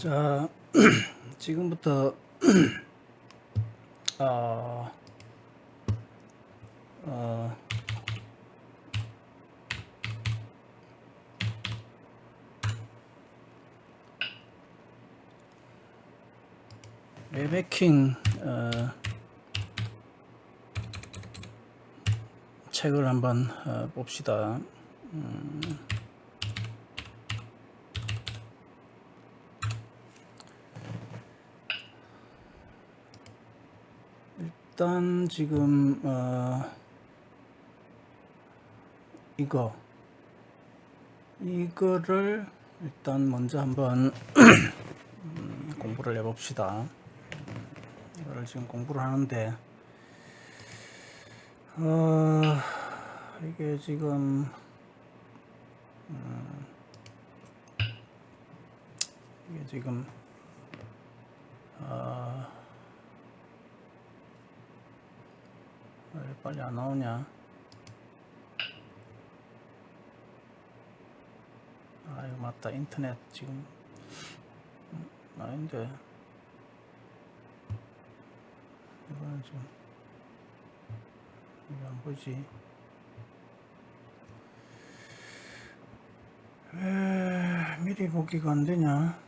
자, 지금부터 어, 어, 웹해킹 어, 책을 한번 어, 봅시다. 일단 지금 어, 이거 이거를 일단 먼저 한번 음, 공부를 해봅시다. 이거를 지금 공부를 하는데 어, 이게 지금 음, 이게 지금 왜 빨리 안 나오냐? 아 이거 맞다 인터넷 지금 음, 아닌데 이거는 지금 이게 안 보이지? 왜 미리 보기가 안 되냐?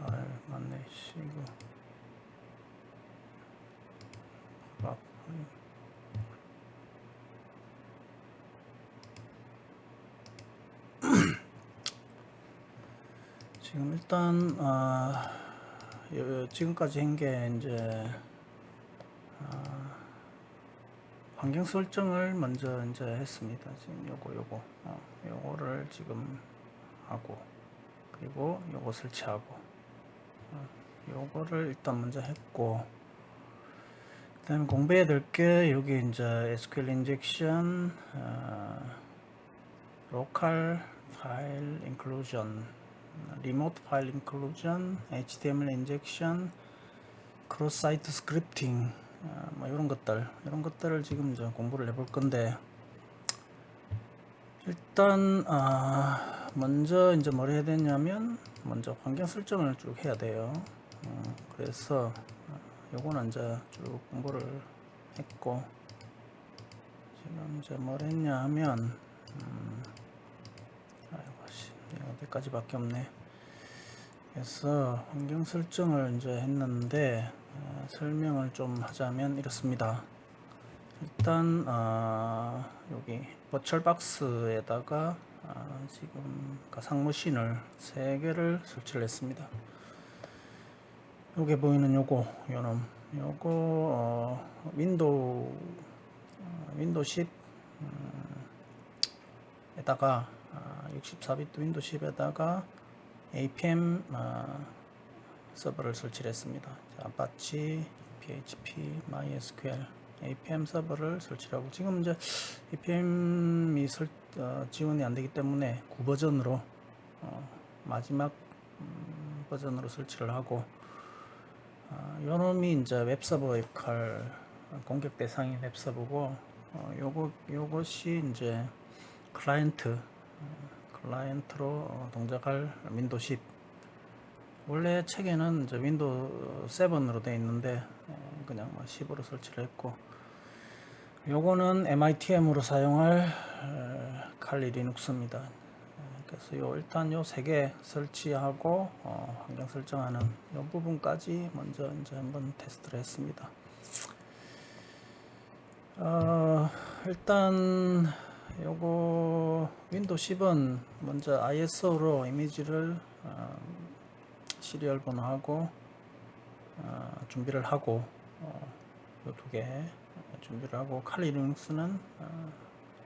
아 맞네 씨 이거 막 지금 일단 아 요- 지금까지 한 게 이제 아, 환경 설정을 먼저 이제 했습니다. 지금 요거 요거 어, 요거를 지금 하고 그리고 요거 설치하고 어, 요거를 일단 먼저 했고 그 다음에 공부해야 될 게 여기 이제 SQL 인젝션, 어, 로컬 파일 인클루전, 리모트 파일 인클루전, HTML 인젝션, 크로스 사이트 스크립팅, 어, 뭐 이런 것들, 이런 것들을 지금 이제 공부를 해볼 건데 일단 아, 먼저 이제 뭘 해야 되냐면 먼저 환경 설정을 쭉 해야 돼요. 어, 그래서 요거는 이제 쭉 공부를 했고 지금 이제 뭘 했냐 하면 음, 아이고 씨 이거 어디까지 밖에 없네. 그래서 환경 설정을 이제 했는데 어, 설명을 좀 하자면 이렇습니다. 일단 아, 여기 버철 박스에다가 아, 지금 가상머신을 세 개를 설치를 했습니다 요게 보이는 요거 요놈 요거 어, 윈도우 어, 윈도우 10 음, 에다가 아, 64비트 윈도우 10에다가 APM 아, 서버를 설치를 했습니다. 자, 아파치, PHP, MySQL, APM 서버를 설치하고 지금 이제 APM이 설, 어, 지원이 안 되기 때문에 9버전으로 어, 마지막 음, 버전으로 설치를 하고 아, 요놈이 이제 웹서버 역할 공격 대상인 웹서버고 어, 요거 요것이 이제 클라이언트 어, 클라이언트로 어, 동작할 윈도우 10 원래 책에는 이제 윈도우 7으로 되어 있는데 에, 그냥 뭐 10으로 설치를 했고 요거는 MITM으로 사용할 어, 칼리 리눅스입니다. 에, 그래서 요 일단 요 세 개 설치하고 어, 환경 설정하는 요 부분까지 먼저 이제 한번 테스트를 했습니다. 어, 일단 요거 윈도우 10은 먼저 ISO로 이미지를 어, 시리얼 번호하고 어, 준비를 하고 어, 요두개 준비를 하고 칼리 리눅스는 어,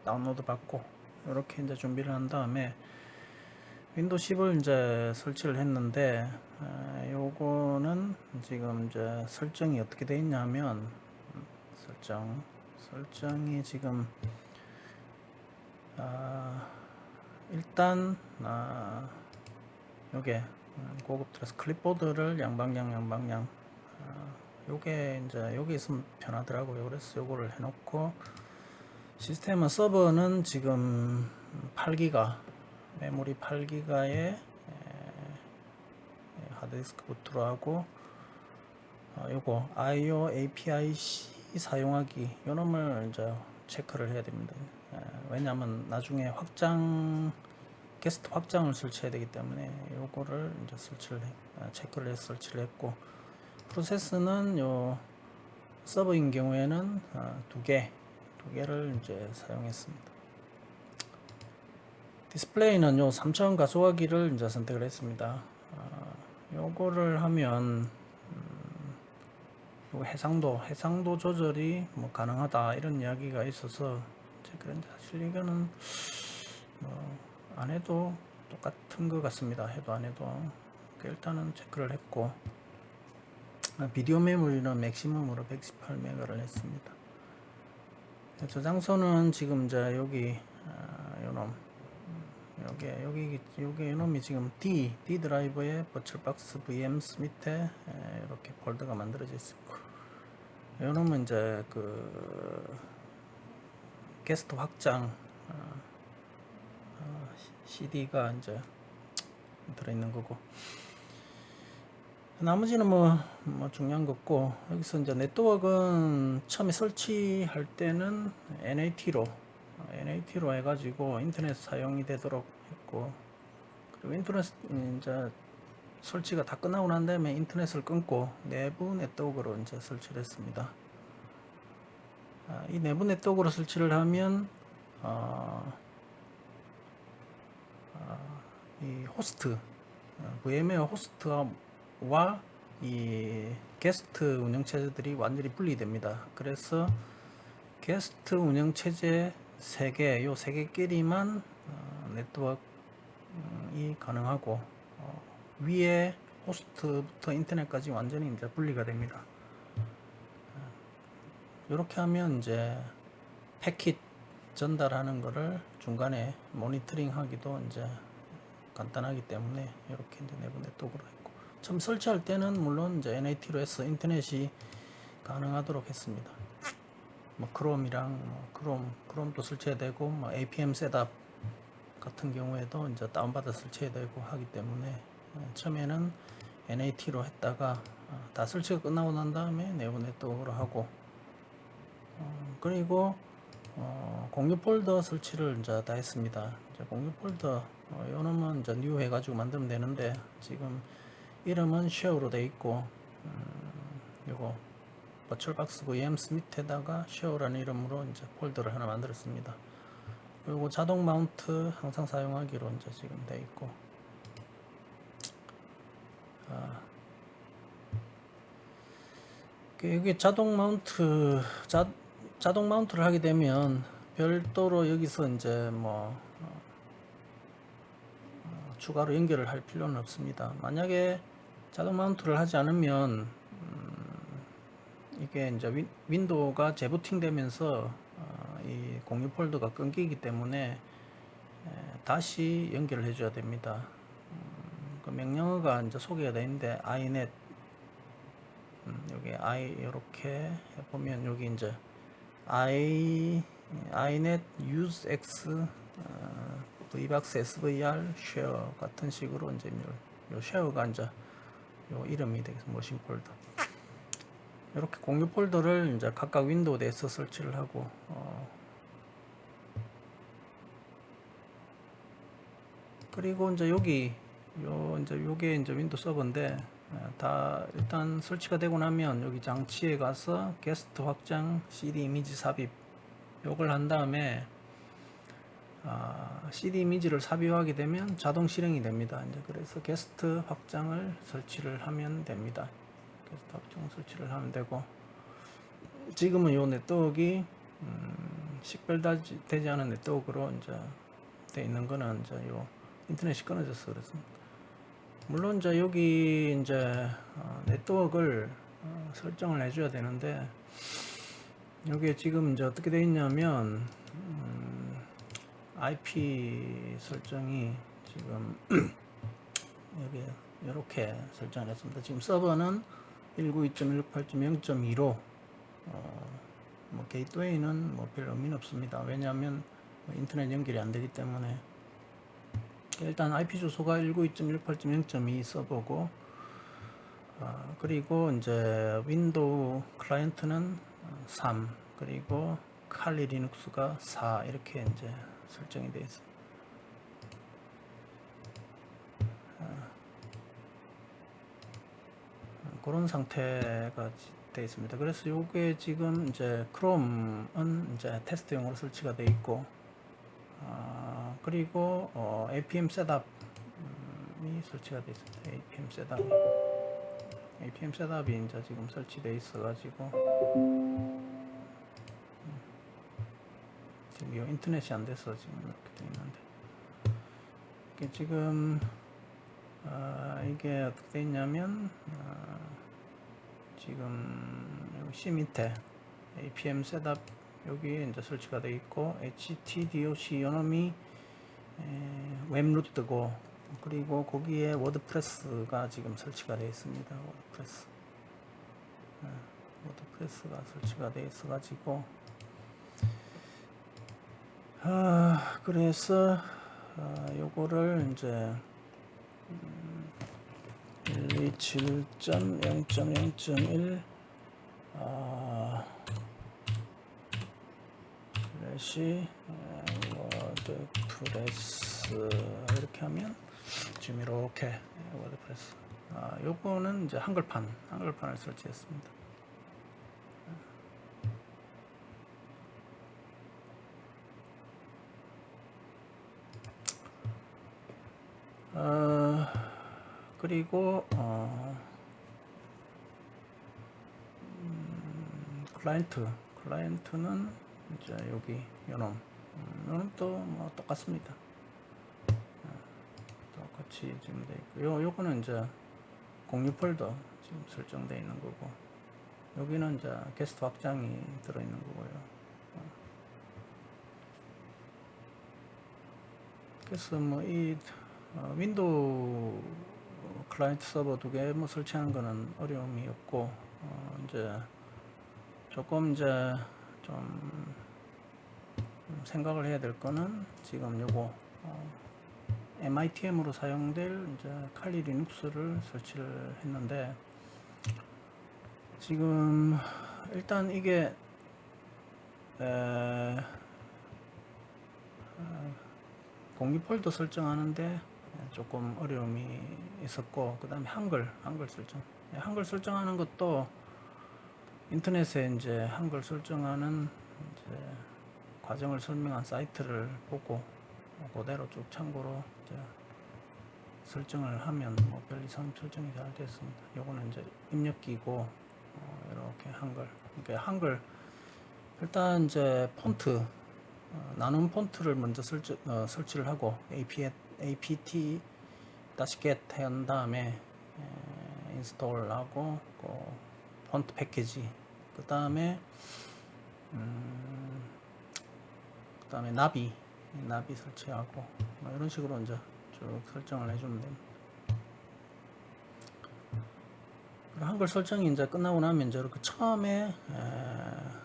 다운로드 받고 이렇게 이제 준비를 한 다음에 윈도우 10을 이제 설치를 했는데 어, 요거는 지금 이제 설정이 어떻게 되어 있냐면 음, 설정 설정이 지금 아, 일단 아, 요게 음, 고급 트레스 클립보드를 양방향 양방향 아, 요게 이제 여기 있으면 편하더라고요. 그래서 요거를 해놓고 시스템은 서버는 지금 8기가 메모리 8기가에 하드디스크 부트로 하고 어, 요거 IO API-C 사용하기 요 놈을 이제 체크를 해야 됩니다. 에, 왜냐하면 나중에 확장 게스트 확장을 설치해야 되기 때문에 요거를 이제 설치를 해, 아, 체크를 해서 설치를 했고 프로세스는 요 서버인 경우에는 아, 두 개, 두 개를 이제 사용했습니다. 디스플레이는 요 3차원 가속화기를 이제 선택을 했습니다. 아, 요거를 하면 음, 요 해상도 해상도 조절이 뭐 가능하다 이런 이야기가 있어서 그런데 사실 이거는 뭐 안 해도 똑같은 것 같습니다. 해도 안 해도 그 일단은 체크를 했고 아, 비디오 메모리는 맥시멈으로 118메가를 했습니다. 저장소는 지금 이제 여기 아, 요놈 요게 여기 요게 요놈이 지금 D D 드라이버에 버츄박스 VMs 밑에 에, 이렇게 폴더가 만들어져 있고 요놈은 이제 그 게스트 확장 어, 어, CD가 이제 들어있는 거고. 나머지는 뭐, 뭐 중요한 거 없고 여기서 이제 네트워크는 처음에 설치할 때는 NAT로 NAT로 해가지고 인터넷 사용이 되도록 했고 그리고 인터넷 이제 설치가 다 끝나고 난 다음에 인터넷을 끊고 내부 네트워크로 이제 설치를 했습니다. 아, 이 내부 네트워크로 설치를 하면 어, 아, 이 호스트 어, VM웨어 호스트와 이 게스트 운영체제들이 완전히 분리됩니다. 그래서 게스트 운영체제 세 개, 요 세 개끼리만 어, 네트워크이 가능하고 어, 위에 호스트부터 인터넷까지 완전히 이제 분리가 됩니다. 이렇게 하면 이제 패킷 전달하는 거를 중간에 모니터링 하기도 이제 간단하기 때문에 이렇게 이제 내부 네트워크로 했고 처음 설치할 때는 물론 이제 NAT로 해서 인터넷이 가능하도록 했습니다. 뭐 크롬이랑 뭐 크롬 크롬도 설치해야 되고 뭐 APM 셋업 같은 경우에도 이제 다운받아 설치해야 되고 하기 때문에 어, 처음에는 NAT로 했다가 어, 다 설치가 끝나고 난 다음에 내부 네트워크로 하고 어, 그리고 어, 공유 폴더 설치를 이제 다 했습니다. 이제 공유 폴더 어, 요놈은 이제 뉴 해가지고 만들면 되는데 지금 이름은 쉐어로 돼 있고 음, 요거 버츄얼박스 VMs 밑에다가 쉐어라는 이름으로 이제 폴더를 하나 만들었습니다. 그리고 자동 마운트 항상 사용하기로 이제 지금 돼 있고 아, 그 여기 자동 마운트 자, 자동 마운트를 하게 되면 별도로 여기서 이제 뭐 어, 어, 추가로 연결을 할 필요는 없습니다. 만약에 자동 마운트를 하지 않으면 음, 이게 이제 윈, 윈도우가 재부팅 되면서 어, 이 공유 폴더가 끊기기 때문에 에, 다시 연결을 해줘야 됩니다. 음, 그 명령어가 이제 소개가 되어 있는데 inet 음, 여기 i 이렇게 보면 여기 이제 i inet use x 어, vbox svr share 같은 식으로 이제 요, 요 share가 이제 요 이름이 되겠습니다. 머신 폴더. 이렇게 공유 폴더를 이제 각각 윈도우 내에서 설치를 하고 어, 그리고 이제 여기 요 이제 요게 이제 윈도우 서버인데 어, 다 일단 설치가 되고 나면 여기 장치에 가서 게스트 확장 CD 이미지 삽입 요걸 한 다음에 아, CD 이미지를 삽입하게 되면 자동 실행이 됩니다. 이제 그래서 게스트 확장을 설치를 하면 됩니다. 게스트 확장 설치를 하면 되고 지금은 요 네트워크가 음, 식별되지 않은 네트워크로 이제 돼 있는 거는 이제 요 인터넷이 끊어져서 그렇습니다. 물론 이제 여기 이제 어, 네트워크를 어, 설정을 해줘야 되는데 여기에 지금 이제 어떻게 되어 있냐면 음, IP 설정이 지금 여기 이렇게 설정을 했습니다. 지금 서버는 192.168.0.2로 어, 뭐 게이트웨이는 뭐 별 의미는 없습니다. 왜냐하면 뭐 인터넷 연결이 안 되기 때문에 일단 IP 주소가 192.168.0.2 서버고 어, 그리고 이제 윈도우 클라이언트는 3 그리고 칼리 리눅스가 4 이렇게 이제 설정이 되어 있습니다. 그런 상태가 되어 있습니다. 그래서 요게 지금 이제 크롬은 이제 테스트용으로 설치가 되어 있고 아, 그리고 어, APM 셋업이 설치가 되어 있습니다. APM 셋업이 APM 셋업이 이제 지금 설치되어 있어가지고 음, 지금 이 인터넷이 안 돼서 지금 이렇게 돼 있는데 이게 지금 아, 이게 어떻게 돼 있냐면 아, 지금 여기 C 밑에 APM 셋업 여기 이제 설치가 되어 있고 HTDOC 연음이 웹루트고 그리고 거기에 워드프레스가 지금 설치가 되어 있습니다. 워드프레스. 예, 워드프레스가 설치가 되어 있어 가지고 아, 그래서 아, 요거를 이제 127.0.0.1 아, 슬래시 워드 프레스. 이렇게 하면 지금 이렇게 워드 프레스. 아, 요거는 이제 한글판 한글판을 설치했습니다. 어, 그리고 어, 음, 클라이언트 클라이언트는 이제 여기 요놈 음, 요놈 또뭐 똑같습니다. 어, 똑같이 지금 돼 있고 요 요거는 이제 공유 폴더 지금 설정되어 있는 거고 여기는 이제 게스트 확장이 들어 있는 거고요. 어. 그래서 뭐이 어, 윈도우 클라이언트 서버 두 개 뭐 설치하는 거는 어려움이 없고 어, 이제 조금 이제 좀 생각을 해야 될 거는 지금 요거 어, MITM으로 사용될 이제 칼리 리눅스를 설치를 했는데 지금 일단 이게 에, 어, 공유 폴더 설정하는데 조금 어려움이 있었고 그 다음에 한글 한글 설정. 예, 한글 설정하는 것도 인터넷에 이제 한글 설정하는 이제 과정을 설명한 사이트를 보고 그대로 쭉 참고로 설정을 하면 뭐별 이상 설정이 잘 됐습니다. 요거는 이제 입력기고 어, 이렇게 한글. 그러니까 한글. 일단 이제 폰트 어, 나눔 폰트를 먼저 설치, 어, 설치를 하고 APT, APT get 한 다음에 에, 인스톨하고 그 폰트 패키지 그 다음에 음, 그 다음에 나비 나비 설치하고 뭐 이런 식으로 이제 쭉 설정을 해주면 됩니다. 한글 설정이 이제 끝나고 나면 이제 이렇게 처음에 에,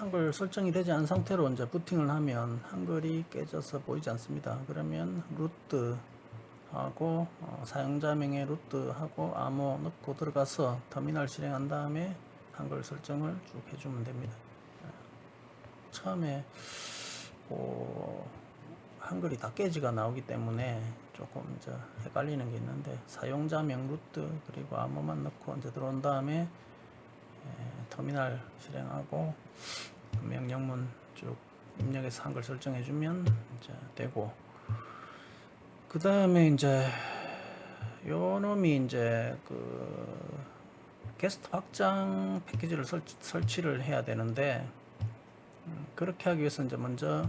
한글 설정이 되지 않은 상태로 이제 부팅을 하면 한글이 깨져서 보이지 않습니다. 그러면 루트 하고 어, 사용자명의 루트하고 암호 넣고 들어가서 터미널 실행한 다음에 한글 설정을 쭉 해주면 됩니다. 처음에 어, 한글이 다 깨지가 나오기 때문에 조금 이제 헷갈리는 게 있는데 사용자명 루트 그리고 암호만 넣고 이제 들어온 다음에 에, 터미널 실행하고 명령문 쭉 입력해서 한글 설정해 주면 이제 되고 그 다음에 이제 요 놈이 이제 그 게스트 확장 패키지를 설치, 설치를 해야 되는데 음, 그렇게 하기 위해서 이제 먼저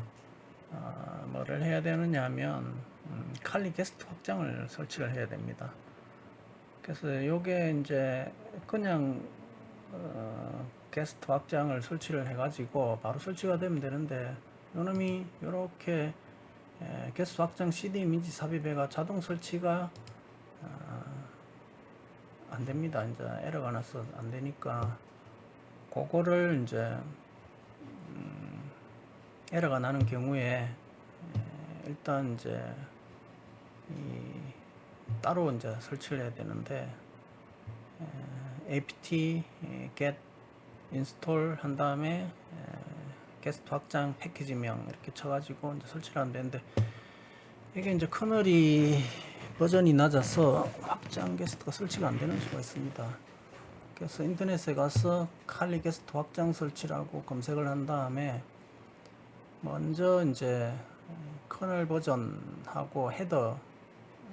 어, 뭐를 해야 되느냐 하면 음, 칼리 게스트 확장을 설치를 해야 됩니다. 그래서 요게 이제 그냥 어, 게스트 확장을 설치를 해가지고 바로 설치가 되면 되는데 요놈이 요렇게 에, 게스트 확장 CD 이미지 삽입해가 자동 설치가 어, 안 됩니다. 이제 에러가 나서 안 되니까 그거를 이제 음, 에러가 나는 경우에 에, 일단 이제 이 따로 이제 설치를 해야 되는데 에, apt 에, get install 한 다음에 에, 게스트 확장 패키지명 이렇게 쳐가지고 이제 설치를 하면 되는데 이게 이제 커널이 버전이 낮아서 확장 게스트가 설치가 안 되는 수가 있습니다. 그래서 인터넷에 가서 칼리 게스트 확장 설치라고 검색을 한 다음에 먼저 이제 커널 버전하고 헤더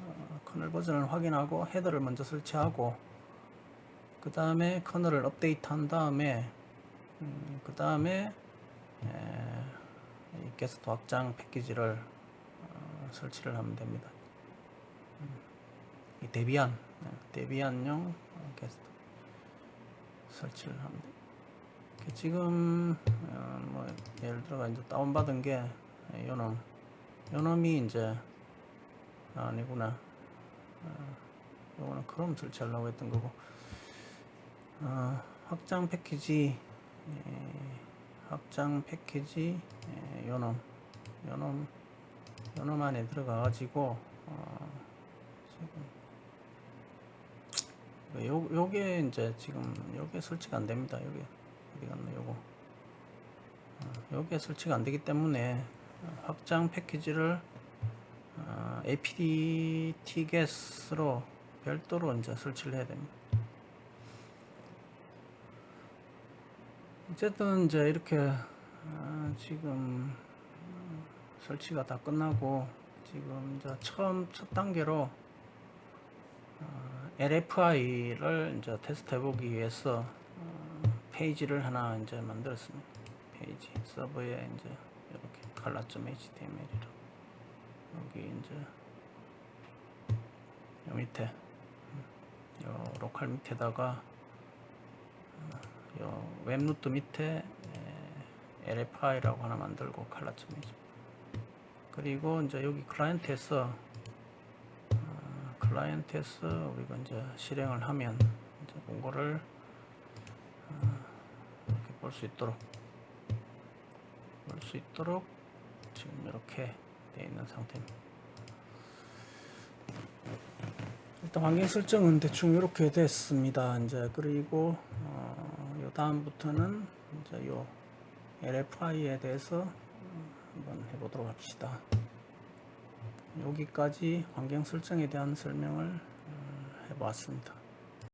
어, 커널 버전을 확인하고 헤더를 먼저 설치하고 그 다음에 커널을 업데이트 한 다음에 음, 그 다음에 이 게스트 확장 패키지를 어, 설치를 하면 됩니다. 음, 이 데비안 네, 데비안용 어, 게스트 설치를. 이렇게 지금 어, 뭐 예를 들어 이제 다운 받은 게 요놈 요놈이 이제 아, 아니구나 어, 요거는 크롬 설치하려고 했던 거고 어, 확장 패키지 에, 확장 패키지 에, 요놈 요놈 요놈 안에 들어가 가지고 어, 지금 요 요게 이제 지금 요게 설치가 안 됩니다. 요게 어디 갔나 요거 어, 요게 설치가 안 되기 때문에 어, 확장 패키지를 어, APT 겟으로 별도로 이제 설치를 해야 됩니다. 어쨌든 이제 이렇게 아, 지금 어, 설치가 다 끝나고 지금 이제 처음 첫 단계로 어, LFI를 이제 테스트 해보기 위해서 어, 페이지를 하나 이제 만들었습니다. 페이지 서버에 이제 이렇게 칼라.html이로 여기 이제 요 밑에 음, 요 로컬 밑에다가 요 웹노트 밑에 에, LFI라고 하나 만들고 칼라.html 그리고 이제 여기 클라이언트에서 어, 클라이언트에서 우리가 이제 실행을 하면 이제 그거를 어, 이렇게 볼 수 있도록 볼 수 있도록 지금 이렇게 되어 있는 상태입니다. 일단 환경 설정은 대충 이렇게 됐습니다. 이제 그리고 다음부터는 이제 요 LFI에 대해서 어, 한번 해보도록 합시다. 여기까지 환경 설정에 대한 설명을 어, 해보았습니다.